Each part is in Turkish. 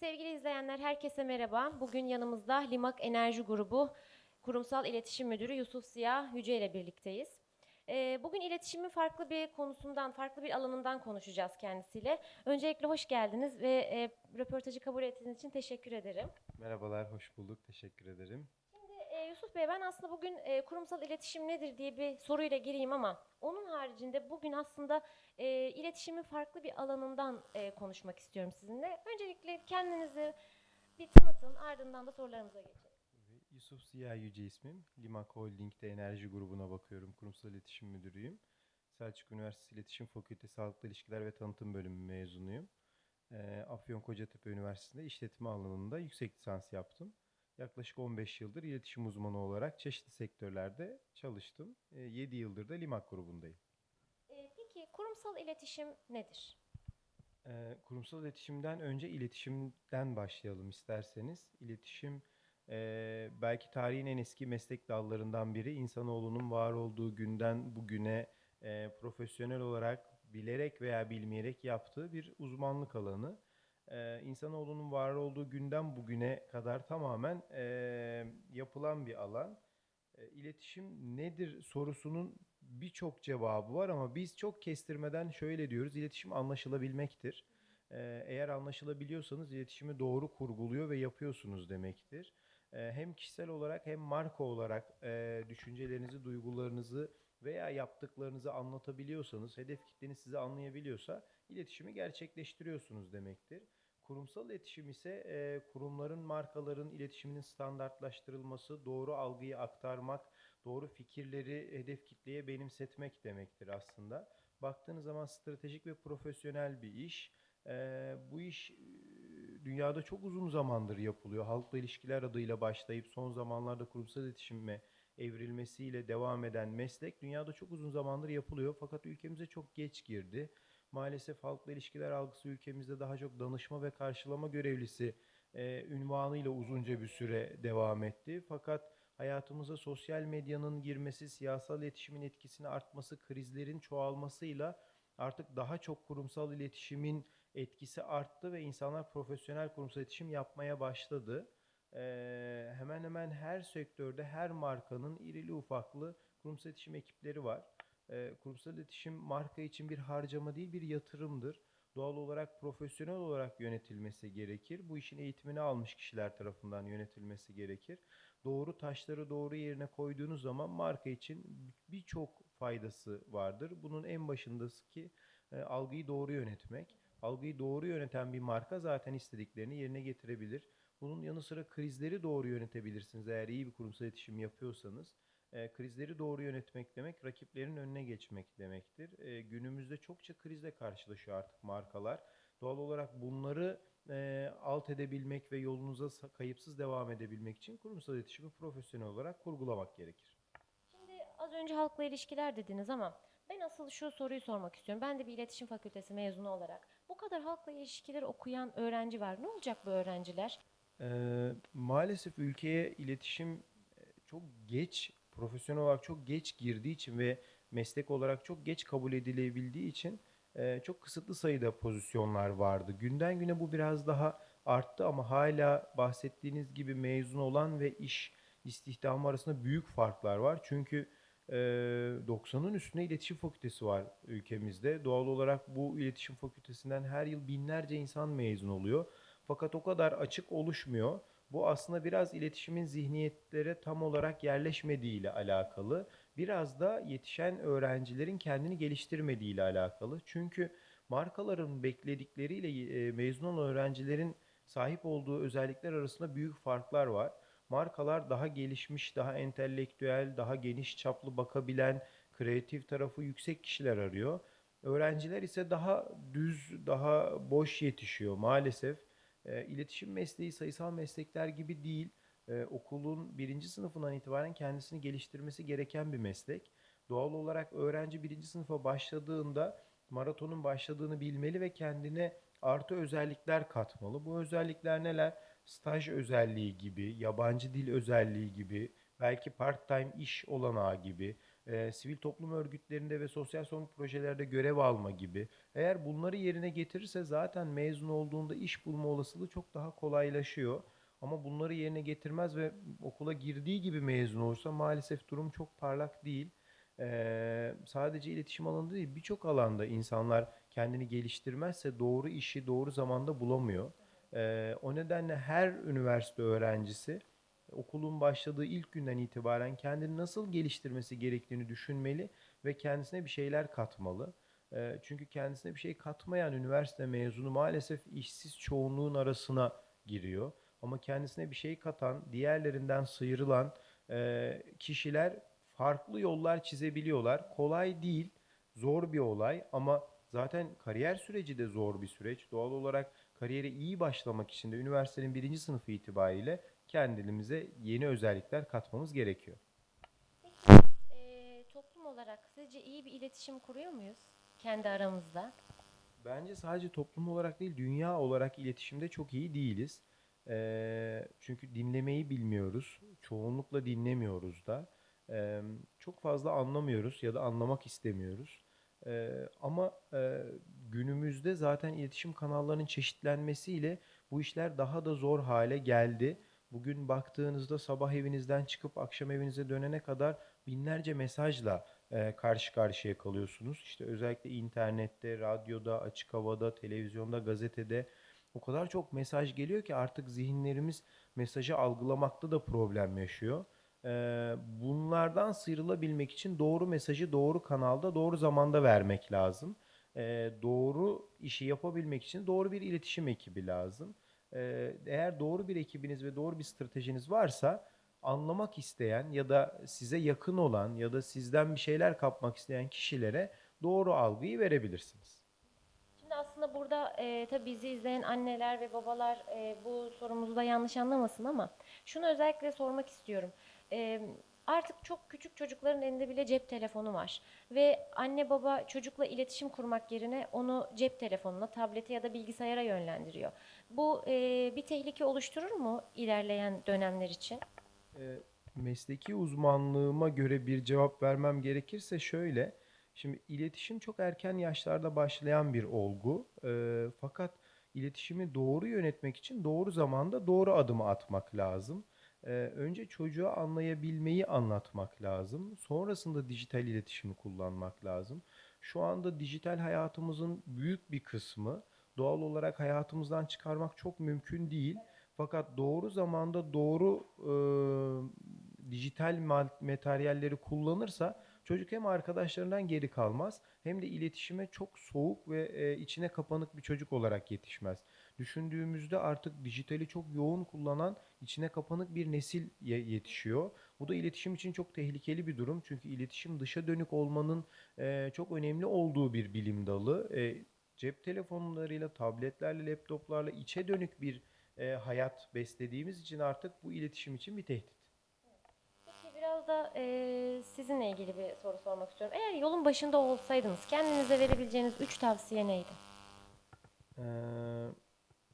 Sevgili izleyenler herkese merhaba. Bugün yanımızda Limak Enerji Grubu Kurumsal İletişim Müdürü Yusuf Ziya Yüce ile birlikteyiz. Ee, Bugün iletişimin farklı bir konusundan, farklı bir alanından konuşacağız kendisiyle. Öncelikle hoş geldiniz ve e, röportajı kabul ettiğiniz için teşekkür ederim. Merhabalar, hoş bulduk. Teşekkür ederim. Yusuf Bey ben aslında bugün e, kurumsal iletişim nedir diye bir soruyla gireyim ama onun haricinde bugün aslında e, iletişimin farklı bir alanından e, konuşmak istiyorum sizinle. Öncelikle kendinizi bir tanıtın ardından da sorularımıza geçelim. Yusuf Ziya Yüce ismim. Limak Holding'de enerji grubuna bakıyorum. Kurumsal iletişim müdürüyüm. Selçuk Üniversitesi İletişim Fakültesi Sağlıklı İlişkiler ve Tanıtım Bölümü mezunuyum. Ee, Afyon Kocatepe Üniversitesi'nde işletme alanında yüksek lisans yaptım. Yaklaşık 15 yıldır iletişim uzmanı olarak çeşitli sektörlerde çalıştım. 7 yıldır da Limak grubundayım. E, peki kurumsal iletişim nedir? Ee, kurumsal iletişimden önce iletişimden başlayalım isterseniz. İletişim e, belki tarihin en eski meslek dallarından biri. İnsanoğlunun var olduğu günden bugüne e, profesyonel olarak bilerek veya bilmeyerek yaptığı bir uzmanlık alanı. Ee, insanoğlunun var olduğu günden bugüne kadar tamamen e, yapılan bir alan. E, İletişim nedir sorusunun birçok cevabı var ama biz çok kestirmeden şöyle diyoruz. İletişim anlaşılabilmektir. E, Eğer anlaşılabiliyorsanız iletişimi doğru kurguluyor ve yapıyorsunuz demektir. E, Hem kişisel olarak hem marka olarak e, düşüncelerinizi, duygularınızı veya yaptıklarınızı anlatabiliyorsanız, hedef kitleniz sizi anlayabiliyorsa iletişimi gerçekleştiriyorsunuz demektir. Kurumsal iletişim ise e, kurumların, markaların iletişiminin standartlaştırılması, doğru algıyı aktarmak, doğru fikirleri hedef kitleye benimsetmek demektir aslında. Baktığınız zaman stratejik ve profesyonel bir iş. Ee, bu iş e, dünyada çok uzun zamandır yapılıyor. Halkla ilişkiler adıyla başlayıp son zamanlarda kurumsal iletişime evrilmesiyle devam eden meslek dünyada çok uzun zamandır yapılıyor. Fakat ülkemize çok geç girdi. Maalesef halkla ilişkiler algısı ülkemizde daha çok danışma ve karşılama görevlisi e, ünvanıyla uzunca bir süre devam etti. Fakat hayatımıza sosyal medyanın girmesi, siyasal iletişimin etkisini artması, krizlerin çoğalmasıyla artık daha çok kurumsal iletişimin etkisi arttı ve insanlar profesyonel kurumsal iletişim yapmaya başladı. Ee, hemen hemen her sektörde, her markanın irili ufaklı kurumsal iletişim ekipleri var. Ee, kurumsal iletişim marka için bir harcama değil, bir yatırımdır. Doğal olarak profesyonel olarak yönetilmesi gerekir. Bu işin eğitimini almış kişiler tarafından yönetilmesi gerekir doğru taşları doğru yerine koyduğunuz zaman marka için birçok faydası vardır. Bunun en başındası ki e, algıyı doğru yönetmek. Algıyı doğru yöneten bir marka zaten istediklerini yerine getirebilir. Bunun yanı sıra krizleri doğru yönetebilirsiniz eğer iyi bir kurumsal iletişim yapıyorsanız. E, krizleri doğru yönetmek demek rakiplerin önüne geçmek demektir. E, günümüzde çokça krizle karşılaşıyor artık markalar. Doğal olarak bunları e, alt edebilmek ve yolunuza kayıpsız devam edebilmek için kurumsal iletişimi profesyonel olarak kurgulamak gerekir. Şimdi az önce halkla ilişkiler dediniz ama ben asıl şu soruyu sormak istiyorum. Ben de bir iletişim fakültesi mezunu olarak bu kadar halkla ilişkiler okuyan öğrenci var. Ne olacak bu öğrenciler? Ee, maalesef ülkeye iletişim e, çok geç, profesyonel olarak çok geç girdiği için ve meslek olarak çok geç kabul edilebildiği için e, çok kısıtlı sayıda pozisyonlar vardı. Günden güne bu biraz daha arttı ama hala bahsettiğiniz gibi mezun olan ve iş istihdamı arasında büyük farklar var. Çünkü e, 90'ın üstünde iletişim fakültesi var ülkemizde. Doğal olarak bu iletişim fakültesinden her yıl binlerce insan mezun oluyor. Fakat o kadar açık oluşmuyor. Bu aslında biraz iletişimin zihniyetlere tam olarak yerleşmediği ile alakalı. Biraz da yetişen öğrencilerin kendini geliştirmediği ile alakalı. Çünkü markaların bekledikleriyle e, mezun olan öğrencilerin sahip olduğu özellikler arasında büyük farklar var. Markalar daha gelişmiş, daha entelektüel, daha geniş çaplı bakabilen, kreatif tarafı yüksek kişiler arıyor. Öğrenciler ise daha düz, daha boş yetişiyor maalesef. E, iletişim mesleği sayısal meslekler gibi değil. E, okulun birinci sınıfından itibaren kendisini geliştirmesi gereken bir meslek. Doğal olarak öğrenci birinci sınıfa başladığında maratonun başladığını bilmeli ve kendine artı özellikler katmalı. Bu özellikler neler? Staj özelliği gibi, yabancı dil özelliği gibi, belki part-time iş olanağı gibi, e, sivil toplum örgütlerinde ve sosyal sorumluluk projelerde görev alma gibi. Eğer bunları yerine getirirse zaten mezun olduğunda iş bulma olasılığı çok daha kolaylaşıyor. Ama bunları yerine getirmez ve okula girdiği gibi mezun olursa maalesef durum çok parlak değil. Ee, sadece iletişim alanında değil birçok alanda insanlar kendini geliştirmezse doğru işi doğru zamanda bulamıyor. Ee, o nedenle her üniversite öğrencisi okulun başladığı ilk günden itibaren kendini nasıl geliştirmesi gerektiğini düşünmeli ve kendisine bir şeyler katmalı. Çünkü kendisine bir şey katmayan üniversite mezunu maalesef işsiz çoğunluğun arasına giriyor. Ama kendisine bir şey katan, diğerlerinden sıyrılan kişiler farklı yollar çizebiliyorlar. Kolay değil, zor bir olay ama zaten kariyer süreci de zor bir süreç. Doğal olarak kariyere iyi başlamak için de üniversitenin birinci sınıfı itibariyle kendimize yeni özellikler katmamız gerekiyor. Ee, toplum olarak sizce iyi bir iletişim kuruyor muyuz kendi aramızda? Bence sadece toplum olarak değil, dünya olarak iletişimde çok iyi değiliz. Eee, çünkü dinlemeyi bilmiyoruz. Çoğunlukla dinlemiyoruz da. Eee, çok fazla anlamıyoruz ya da anlamak istemiyoruz. Eee, ama eee, günümüzde zaten iletişim kanallarının çeşitlenmesiyle bu işler daha da zor hale geldi. Bugün baktığınızda sabah evinizden çıkıp akşam evinize dönene kadar binlerce mesajla e, karşı karşıya kalıyorsunuz. İşte özellikle internette, radyoda, açık havada, televizyonda, gazetede o kadar çok mesaj geliyor ki artık zihinlerimiz mesajı algılamakta da problem yaşıyor. E, bunlardan sıyrılabilmek için doğru mesajı doğru kanalda, doğru zamanda vermek lazım. E, doğru işi yapabilmek için doğru bir iletişim ekibi lazım. E, eğer doğru bir ekibiniz ve doğru bir stratejiniz varsa anlamak isteyen ya da size yakın olan ya da sizden bir şeyler kapmak isteyen kişilere doğru algıyı verebilirsiniz. Şimdi aslında burada e, tabii bizi izleyen anneler ve babalar e, bu sorumuzu da yanlış anlamasın ama şunu özellikle sormak istiyorum. E, artık çok küçük çocukların elinde bile cep telefonu var ve anne baba çocukla iletişim kurmak yerine onu cep telefonuna, tablete ya da bilgisayara yönlendiriyor. Bu e, bir tehlike oluşturur mu ilerleyen dönemler için? E, mesleki uzmanlığıma göre bir cevap vermem gerekirse şöyle. Şimdi iletişim çok erken yaşlarda başlayan bir olgu. E, fakat iletişimi doğru yönetmek için doğru zamanda doğru adımı atmak lazım. Önce çocuğa anlayabilmeyi anlatmak lazım. Sonrasında dijital iletişimi kullanmak lazım. Şu anda dijital hayatımızın büyük bir kısmı doğal olarak hayatımızdan çıkarmak çok mümkün değil. Fakat doğru zamanda doğru e, dijital ma- materyalleri kullanırsa çocuk hem arkadaşlarından geri kalmaz hem de iletişime çok soğuk ve e, içine kapanık bir çocuk olarak yetişmez. Düşündüğümüzde artık dijitali çok yoğun kullanan içine kapanık bir nesil ye- yetişiyor. Bu da iletişim için çok tehlikeli bir durum. Çünkü iletişim dışa dönük olmanın e, çok önemli olduğu bir bilim dalı. E, cep telefonlarıyla, tabletlerle, laptoplarla içe dönük bir e, hayat beslediğimiz için artık bu iletişim için bir tehdit. Peki biraz da e, sizinle ilgili bir soru sormak istiyorum. Eğer yolun başında olsaydınız kendinize verebileceğiniz üç tavsiye neydi? Ee,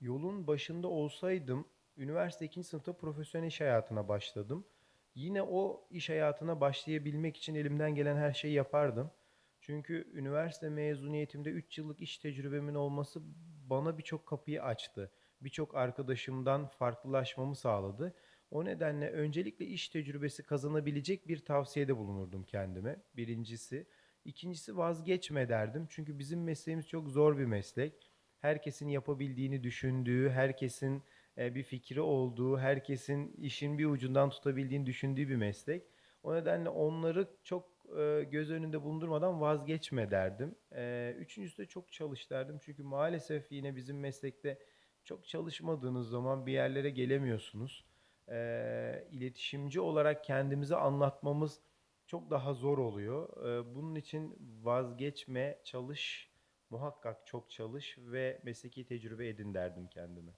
yolun başında olsaydım, üniversite ikinci sınıfta profesyonel iş hayatına başladım. Yine o iş hayatına başlayabilmek için elimden gelen her şeyi yapardım. Çünkü üniversite mezuniyetimde 3 yıllık iş tecrübemin olması bana birçok kapıyı açtı. Birçok arkadaşımdan farklılaşmamı sağladı. O nedenle öncelikle iş tecrübesi kazanabilecek bir tavsiyede bulunurdum kendime. Birincisi. İkincisi vazgeçme derdim. Çünkü bizim mesleğimiz çok zor bir meslek. Herkesin yapabildiğini düşündüğü, herkesin e, bir fikri olduğu, herkesin işin bir ucundan tutabildiğini düşündüğü bir meslek. O nedenle onları çok e, göz önünde bulundurmadan vazgeçme derdim. E, Üçüncüsü de çok çalış derdim. Çünkü maalesef yine bizim meslekte çok çalışmadığınız zaman bir yerlere gelemiyorsunuz. İletişimci olarak kendimizi anlatmamız çok daha zor oluyor. Bunun için vazgeçme, çalış, muhakkak çok çalış ve mesleki tecrübe edin derdim kendime.